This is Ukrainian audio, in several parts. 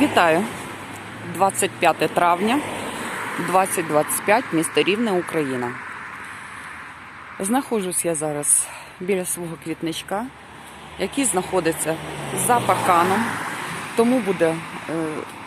Вітаю! 25 травня 2025, місто Рівне, Україна. Знаходжусь я зараз біля свого квітничка, який знаходиться за парканом, тому буде е,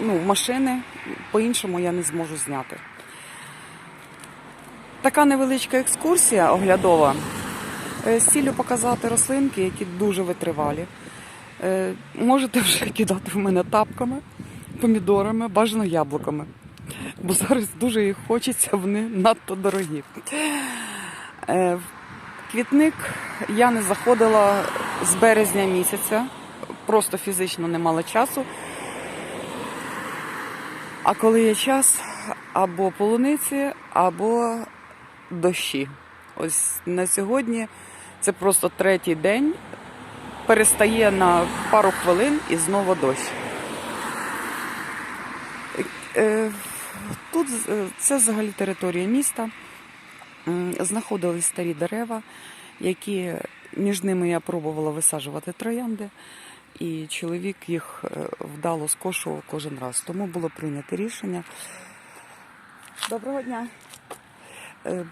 ну, машини, по-іншому я не зможу зняти. Така невеличка екскурсія оглядова е, з ціллю показати рослинки, які дуже витривалі. Е, Можете вже кидати в мене тапками, помідорами, бажано яблуками. Бо зараз дуже їх хочеться, вони надто дорогі. Е, в Квітник я не заходила з березня місяця, просто фізично не мала часу. А коли є час, або полуниці, або дощі. Ось на сьогодні це просто третій день перестає на пару хвилин і знову дощ. Е, Тут е, це взагалі територія міста. Знаходились старі дерева, які між ними я пробувала висаджувати троянди, і чоловік їх е, вдало скошував кожен раз. Тому було прийнято рішення. Доброго дня.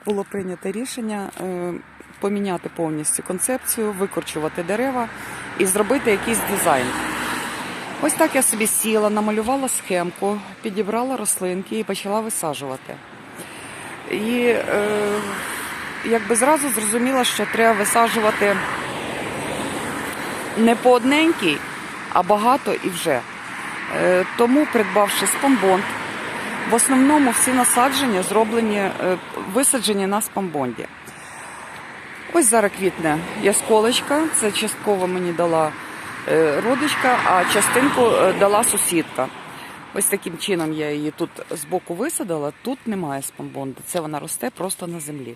Було прийнято рішення поміняти повністю концепцію, викорчувати дерева і зробити якийсь дизайн. Ось так я собі сіла, намалювала схемку, підібрала рослинки і почала висаджувати. І е, якби зразу зрозуміла, що треба висаджувати не по одненькій, а багато і вже. Е, тому, придбавши спамбонд, в основному всі насадження зроблені, е, висаджені на спамбонді. Ось зараз квітне ясколочка, це частково мені дала е, родичка, а частинку е, дала сусідка. Ось таким чином я її тут збоку висадила. Тут немає спамбонду, це вона росте просто на землі.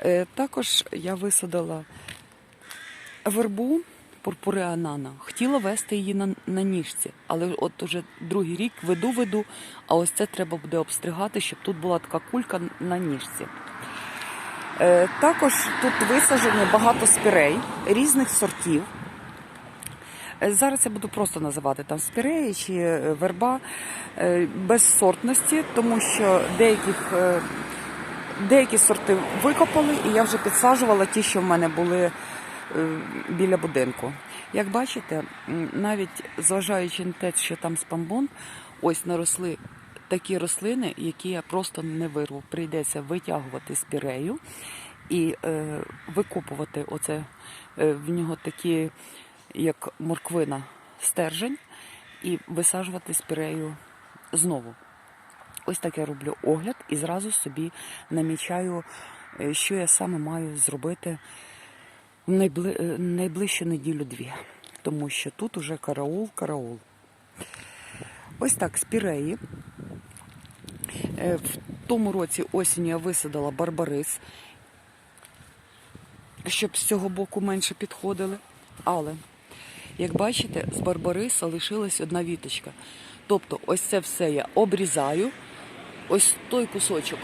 Е, Також я висадила вербу пурпуреанана. Хотіла вести її на, на ніжці, але от уже другий рік веду, веду, а ось це треба буде обстригати, щоб тут була така кулька на ніжці. Е, Також тут висаджені багато спірей різних сортів. Е, Зараз я буду просто називати там спіреї чи е, верба без сортності, тому що деяких, деякі сорти викопали, і я вже підсаджувала ті, що в мене були біля будинку. Як бачите, навіть зважаючи на те, що там спамбон, ось наросли такі рослини, які я просто не вирву. Прийдеться витягувати спірею і е, викопувати оце е, в нього такі, як морквина, стержень, і висаджувати спірею знову. Ось так я роблю огляд і зразу собі намічаю, е, що я саме маю зробити в найбли... е, найближчу неділю-дві. Тому що тут уже караул, караул. Ось так, спіреї. Е, В тому році осінню я висадила барбарис, щоб з цього боку менше підходили. Але, як бачите, з барбариса лишилась одна віточка. Тобто, ось це все я обрізаю, ось той кусочок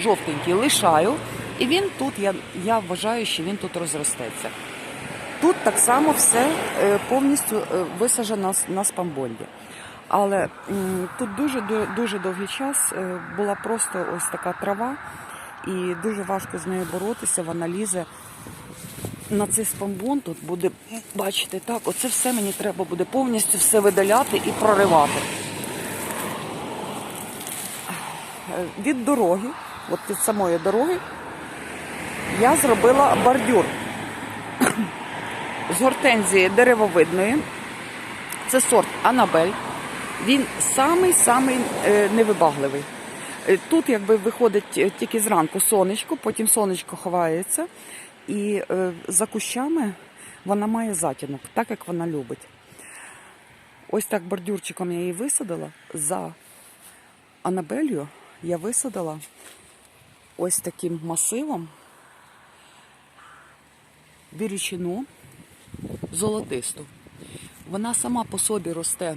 жовтенький лишаю, і він тут, я, я вважаю, що він тут розростеться. Тут так само все е, повністю е, висаджено на спамбонді. Але тут дуже дуже довгий час е, була просто ось така трава, і дуже важко з нею боротися. Вона лізе на цей спамбон. Тут буде, бачите, так, оце все мені треба буде повністю все видаляти і проривати. Е, Від дороги, от від самої дороги, я зробила бордюр з гортензії деревовидної. Це сорт Анабель. Він самий-самий е, невибагливий. Е, Тут якби виходить е, тільки зранку сонечко, потім сонечко ховається, і за кущами вона має затінок, так як вона любить. Ось так бордюрчиком я її висадила. За Анабелью я висадила ось таким масивом бірючину золотисту. Вона сама по собі росте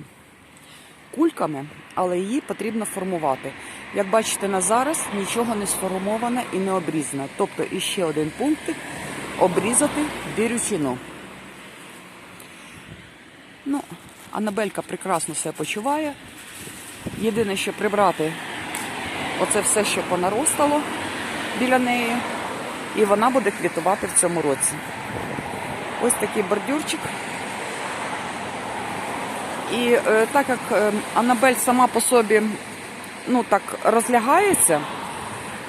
кульками, але її потрібно формувати. Як бачите, на зараз нічого не сформоване і не обрізане. Тобто іще один пунктик обрізати бірючину. Ну, Анабелька прекрасно себе почуває. Єдине, що прибрати оце все, що понаростало біля неї, і вона буде квітувати в цьому році. Ось такий бордюрчик. І е, так як е, Анабель сама по собі ну так розлягається,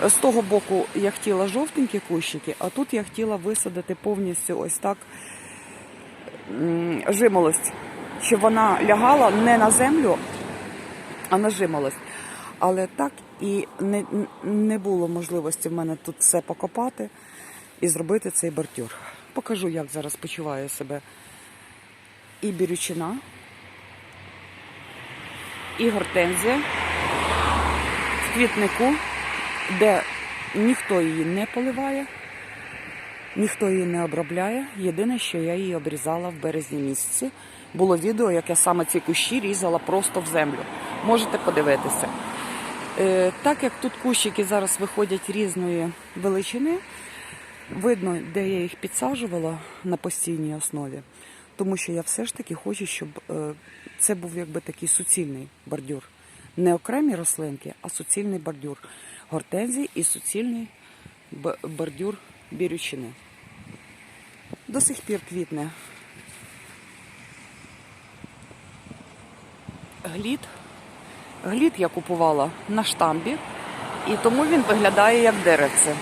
з того боку я хотіла жовтенькі кущики, а тут я хотіла висадити повністю ось так жимолость, щоб вона лягала не на землю, а на жимолость. Але так і не, не було можливості в мене тут все покопати і зробити цей бордюр. Покажу, як зараз почуває себе і бірючина, і гортензія в квітнику, де ніхто її не поливає, ніхто її не обробляє. Єдине, що я її обрізала в березні місяці. Було відео, як я саме ці кущі різала просто в землю. Можете подивитися. Е, Так як тут кущики зараз виходять різної величини, видно, де я їх підсаджувала на постійній основі, тому що я все ж таки хочу, щоб е, це був якби такий суцільний бордюр. Не окремі рослинки, а суцільний бордюр гортензій і суцільний бордюр бірючини. До сих пір квітне глід. Глід я купувала на штамбі, і тому він виглядає як деревце.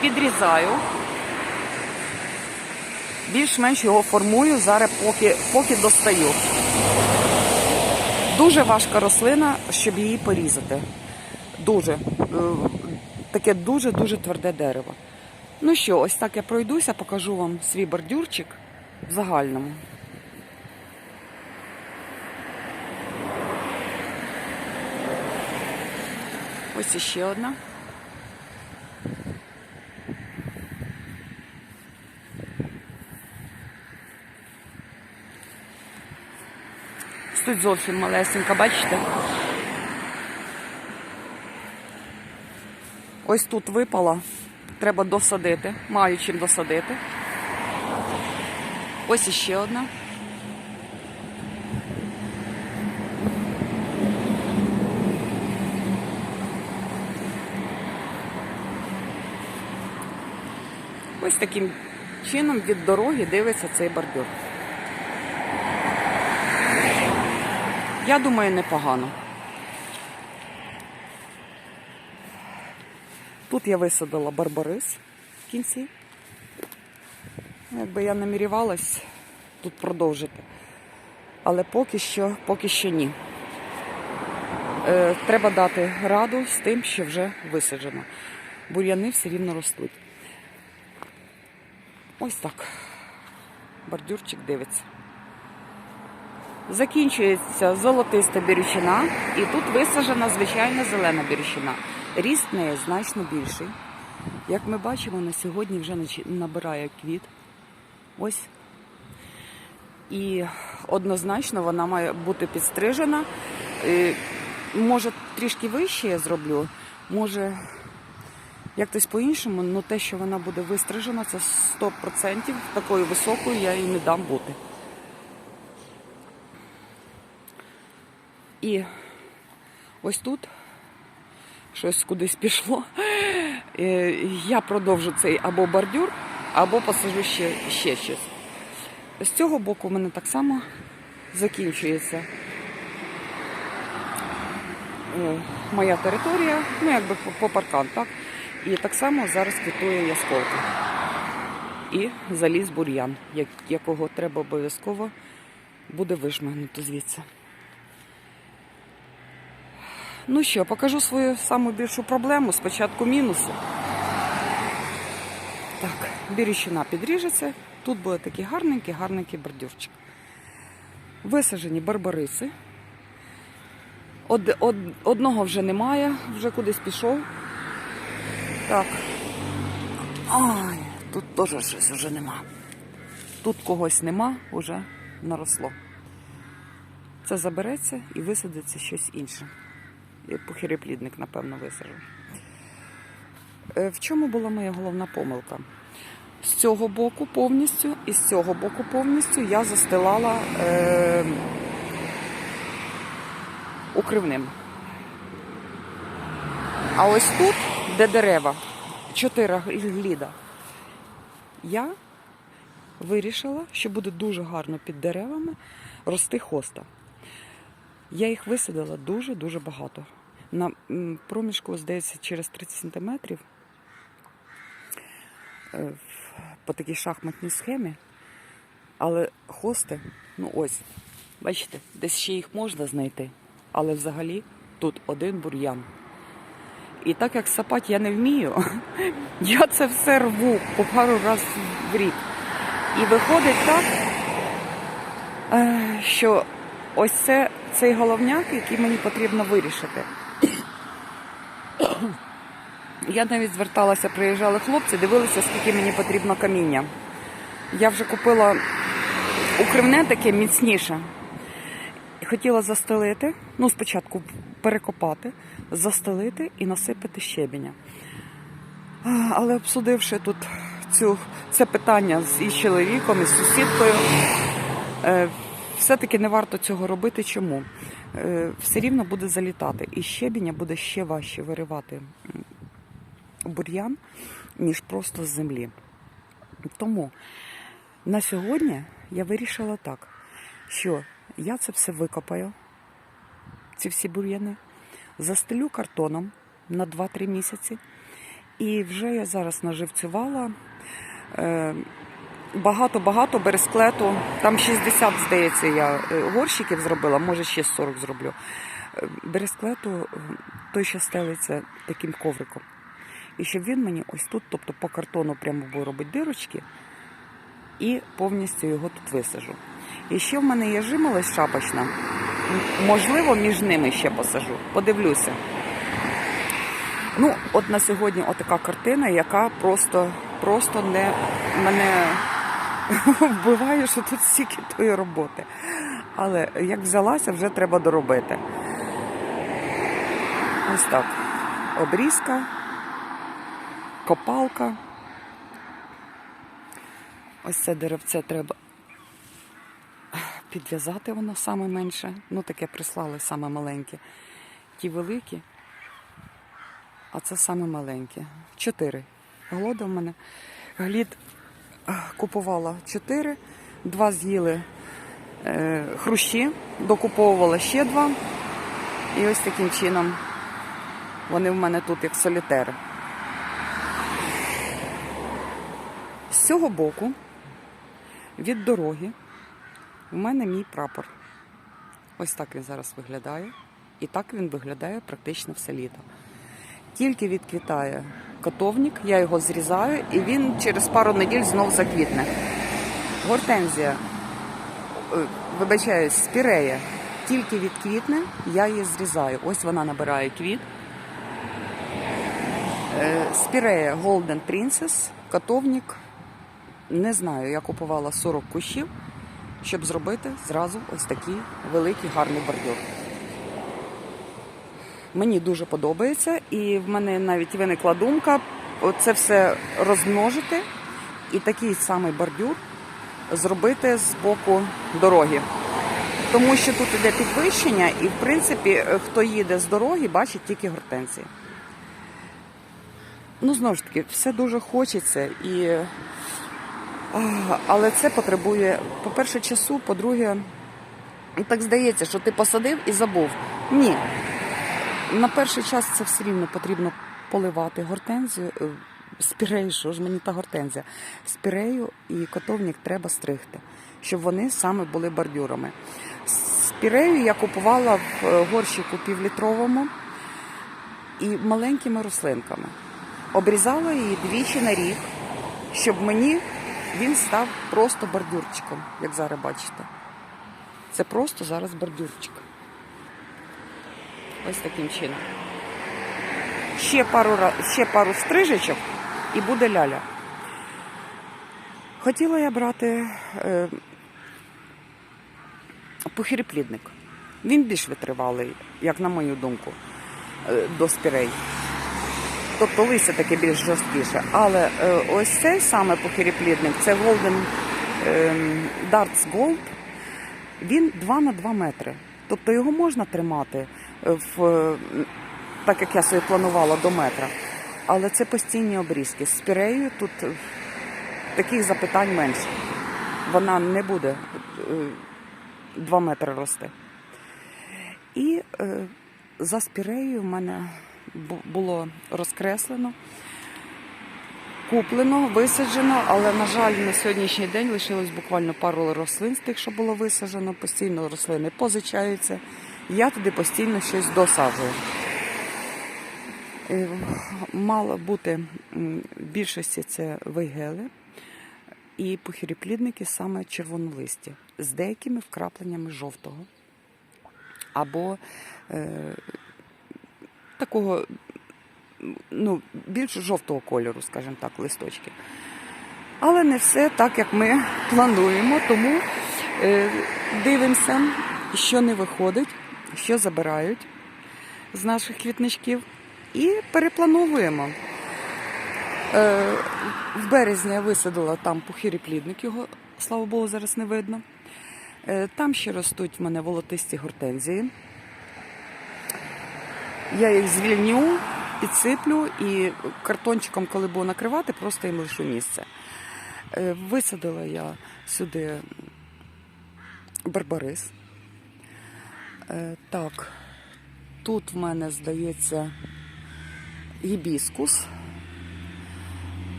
Підрізаю. Більш-менш його формую, зараз поки, поки достаю. Дуже важка рослина, щоб її порізати. Дуже. Е, Таке дуже-дуже тверде дерево. Ну що, ось так я пройдуся, покажу вам свій бордюрчик в загальному. Ось іще одна. Тут зовсім малесенька, бачите? Ось тут випала. Треба досадити. Маю чим досадити. Ось іще одна. Ось таким чином від дороги дивиться цей бордюр. Я думаю, непогано. Тут я висадила барбарис в кінці. Якби я намірювалась тут продовжити. Але поки що, поки що ні. Е, треба дати раду з тим, що вже висаджено. Бур'яни все рівно ростуть. Ось так. Бордюрчик дивиться. Закінчується золотиста бірючина, і тут висаджена звичайна зелена бірючина. Ріст неї значно більший. Як ми бачимо, на сьогодні вже набирає квіт. Ось. І однозначно вона має бути підстрижена. Е, Може, трішки вище я зроблю, може якось по-іншому, але те, що вона буде вистрижена, це 100%. Такою високою я їй не дам бути. І ось тут щось кудись пішло. Е, Я продовжу цей або бордюр, або посажу ще, ще щось. З цього боку в мене так само закінчується е, моя територія, ну якби по, паркан, так? І так само зараз квітує ясколка. І заліз бур'ян, якого треба обов'язково буде вишмигнути звідси. Ну що, покажу свою саму більшу проблему. Спочатку мінуси. Так, бірющина підріжеться. Тут буде такий гарненький, гарненький бордюрчик. Висаджені барбариси. Од, од, одного вже немає, вже кудись пішов. Так. Ай, тут теж щось вже нема. Тут когось нема, вже наросло. Це забереться і висадиться щось інше. Похиреплідник, напевно, висажу. Е, В чому була моя головна помилка? З цього боку повністю і з цього боку повністю я застилала е, укривним. А ось тут, де дерева, чотири гліда, я вирішила, що буде дуже гарно під деревами рости хоста. Я їх висадила дуже-дуже багато. Проміжку, здається, через 30 сантиметрів е, по такій шахматній схемі. Але хости, ну ось, бачите, десь ще їх можна знайти. Але взагалі тут один бур'ян. І так як сапати я не вмію, я це все рву по пару разів в рік. І виходить так, е, що ось це цей головняк, який мені потрібно вирішити. Я навіть зверталася, приїжджали хлопці, дивилися, скільки мені потрібно каміння. Я вже купила укривне таке міцніше. Хотіла застелити, ну спочатку перекопати, застелити і насипати щебеня. Але обсудивши тут цю, це питання з із чоловіком, із сусідкою, е, все-таки не варто цього робити. Чому? Е, все рівно буде залітати. І щебеня буде ще важче виривати бур'ян, ніж просто з землі. Тому на сьогодні я вирішила так, що я це все викопаю, ці всі бур'яни, застелю картоном на 2-3 місяці. І вже я зараз наживцювала е, багато-багато бересклету. Там 60, здається, я е, горщиків зробила, може ще 40 зроблю. Е, Бересклету той, що стелиться таким ковриком. І щоб він мені ось тут, тобто по картону прямо буду робити дирочки, і повністю його тут висажу. І ще в мене є жимолость шапочна. Можливо, між ними ще посажу. Подивлюся. Ну, от на сьогодні отака картина, яка просто, просто не мене вбиває, що тут стільки тої роботи. Але як взялася, вже треба доробити. Ось так. Обрізка, копалка. Ось це деревце треба підв'язати воно саме менше. Ну, таке прислали саме маленьке. Ті великі, а це саме маленьке. Чотири. Голода в мене. Глід купувала чотири, два з'їли е, хрущі, докуповувала ще два. І ось таким чином вони в мене тут як солітери. З цього боку, від дороги, у мене мій прапор. Ось так він зараз виглядає. І так він виглядає практично все літо. Тільки відквітає котовник, я його зрізаю, і він через пару неділь знов заквітне. Гортензія, е, вибачаюсь, спірея, тільки відквітне, я її зрізаю. Ось вона набирає квіт. Е, Спірея Golden Princess, котовник. Не знаю, я купувала 40 кущів, щоб зробити зразу ось такий великий гарний бордюр. Мені дуже подобається, і в мене навіть виникла думка це все розмножити і такий самий бордюр зробити з боку дороги. Тому що тут іде підвищення, і в принципі, хто їде з дороги, бачить тільки гортензії. Ну, знову ж таки, все дуже хочеться, і... але це потребує, по-перше, часу, по-друге, ну, так здається, що ти посадив і забув. Ні. На перший час це все рівно потрібно поливати гортензію. е, Спірею, що ж мені та гортензія? Спірею і котовник треба стригти, щоб вони саме були бордюрами. Спірею я купувала в е, горщику півлітровому і маленькими рослинками. Обрізала її двічі на рік, щоб мені він став просто бордюрчиком, як зараз бачите. Це просто зараз бордюрчик. Ось таким чином. Ще пару, ще пару стрижечок і буде ляля. Хотіла я брати е, похиріплідник. Він більш витривалий, як на мою думку, е, до спірей. Тобто листя таке більш жорсткіше. Але е, ось цей саме похиріплідник, це Golden е, Darts Gold, він 2 на 2 метри. Тобто його можна тримати в, е, так як я собі планувала до метра. Але це постійні обрізки. З пірею тут е, таких запитань менше. Вона не буде 2 метри рости. І е, за спірею в мене було розкреслено, куплено, висаджено, але, на жаль, на сьогоднішній день лишилось буквально пару рослин з тих, що було висаджено. Постійно рослини позичаються. Я туди постійно щось досаджую. Е, Мало бути в більшості це вейгели і похиріплідники саме червонолисті з деякими вкрапленнями жовтого або е, такого ну, більш жовтого кольору, скажімо так, листочки. Але не все так, як ми плануємо, тому е, дивимося, що не виходить, що забирають з наших квітничків, і переплановуємо. Е, в березні я висадила там похиріплідник, його, слава Богу, зараз не видно. Е, Там ще ростуть в мене волотисті гортензії. Я їх звільню, підсиплю і картончиком, коли буду накривати, просто їм лишу місце. Е, Висадила я сюди барбарис. Е, Так, тут в мене, здається, гібіскус.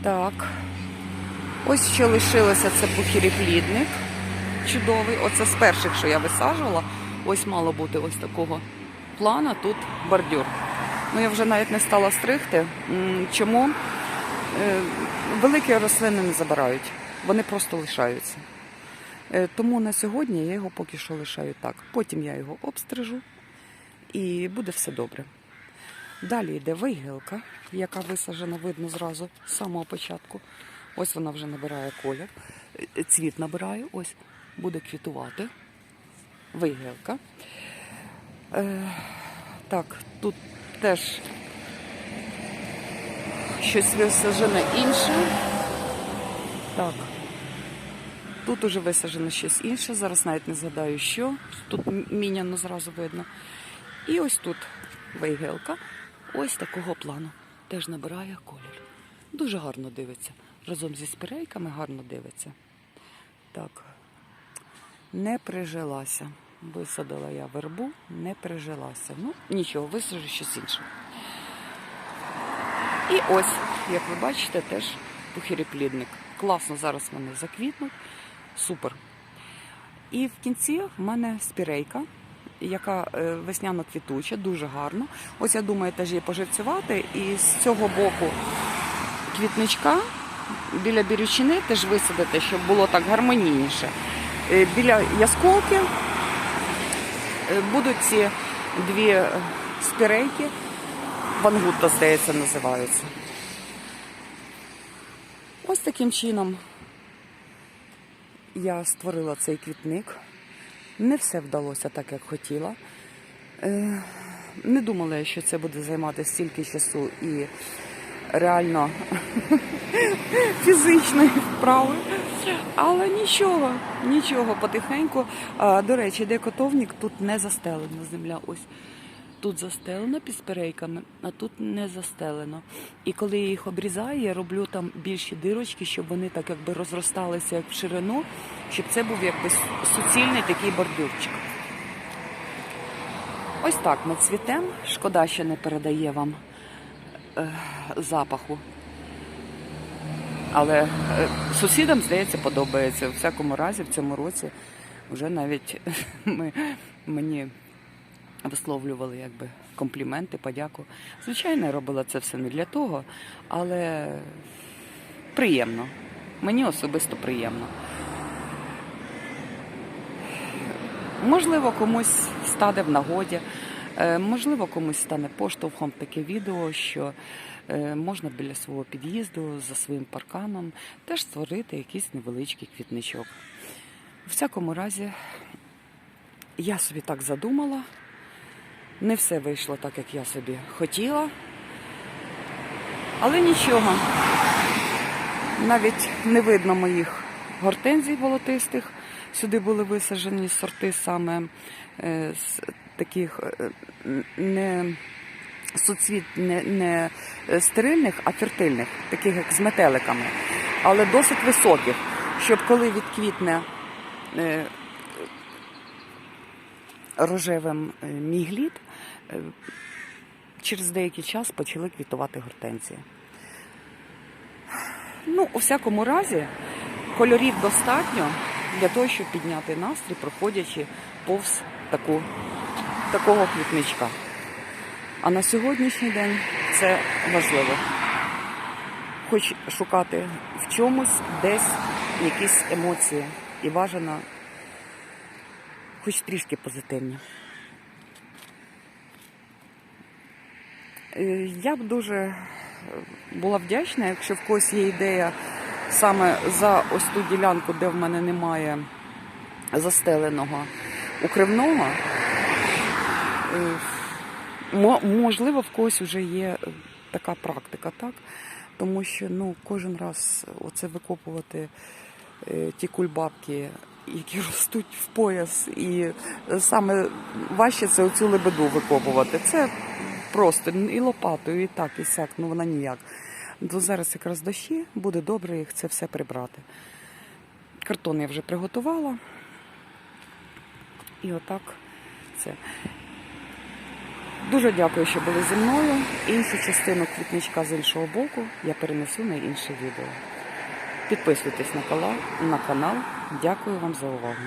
Так. Ось що лишилося, це похіріплідник чудовий. Оце з перших, що я висаджувала. Ось мало бути ось такого плана. Тут бордюр. Ну я вже навіть не стала стригти. Чому? Е, Великі рослини не забирають, вони просто лишаються. Е, Тому на сьогодні я його поки що лишаю так. Потім я його обстрижу і буде все добре. Далі йде вейгелка, яка висаджена, видно зразу з самого початку. Ось вона вже набирає колір, е, цвіт набирає, ось буде квітувати. Вейгелка. Е, так, тут теж щось висаджене інше. Так. Тут уже висаджено щось інше. Зараз навіть не згадаю, що. Тут міняно зразу видно. І ось тут вейгелка. Ось такого плану. Теж набирає колір. Дуже гарно дивиться. Разом зі спірейками гарно дивиться. Так. Не прижилася. Висадила я вербу, не прижилася. Ну, нічого, висаджу щось інше. І ось, як ви бачите, теж похиріплідник. Класно зараз вони заквітнуть. Супер. І в кінці в мене спірейка, яка е, весняно квітуча, дуже гарно. Ось я думаю, теж її поживцювати. І з цього боку квітничка біля бірючини теж висадити, щоб було так гармонійніше. Е, Біля ясколки будуть ці дві е, спірейки. Вангутта, здається, називаються. Ось таким чином я створила цей квітник. Не все вдалося так, як хотіла. Е, Не думала, що це буде займати стільки часу і реально фізичної вправи. Але нічого, нічого, потихеньку. А, До речі, де котовник, тут не застелена земля. Ось тут застелено під спирейками, а тут не застелено. І коли я їх обрізаю, я роблю там більші дирочки, щоб вони так якби розросталися як в ширину, щоб це був якби суцільний такий бордюрчик. Ось так ми цвітемо. Шкода, що не передає вам е, запаху. Але е, сусідам, здається, подобається. У всякому разі, в цьому році вже навіть ми, мені висловлювали якби компліменти, подяку. Звичайно, я робила це все не для того, але приємно. Мені особисто приємно. Можливо, комусь стане в нагоді, е, можливо, комусь стане поштовхом таке відео, що можна біля свого під'їзду за своїм парканом теж створити якийсь невеличкий квітничок. У всякому разі, я собі так задумала. Не все вийшло так, як я собі хотіла. Але нічого. Навіть не видно моїх гортензій волотистих. Сюди були висаджені сорти саме е, з таких е, не суцвіт не, не стерильних, а фертильних, таких як з метеликами, але досить високих, щоб коли відквітне е, рожевим е, мігліт, е, через деякий час почали квітувати гортензії. Ну, у всякому разі, кольорів достатньо для того, щоб підняти настрій, проходячи повз таку, такого квітничка. А на сьогоднішній день це важливо. Хоч шукати в чомусь, десь якісь емоції і бажано хоч трішки позитивні. Е, Я б дуже е, була вдячна, якщо в когось є ідея саме за ось ту ділянку, де в мене немає застеленого укривного. Е, Мо- Можливо, в когось вже є е, така практика, так? Тому що ну, кожен раз оце викопувати е, ті кульбабки, які ростуть в пояс, і е, саме важче це оцю лебеду викопувати. Це просто і лопатою, і так, і сяк, ну вона ніяк. То зараз якраз дощі, буде добре їх це все прибрати. Картон я вже приготувала. І отак це. Дуже дякую, що були зі мною. Іншу частину квітничка з іншого боку я перенесу на інше відео. Підписуйтесь на канал. На канал. Дякую вам за увагу.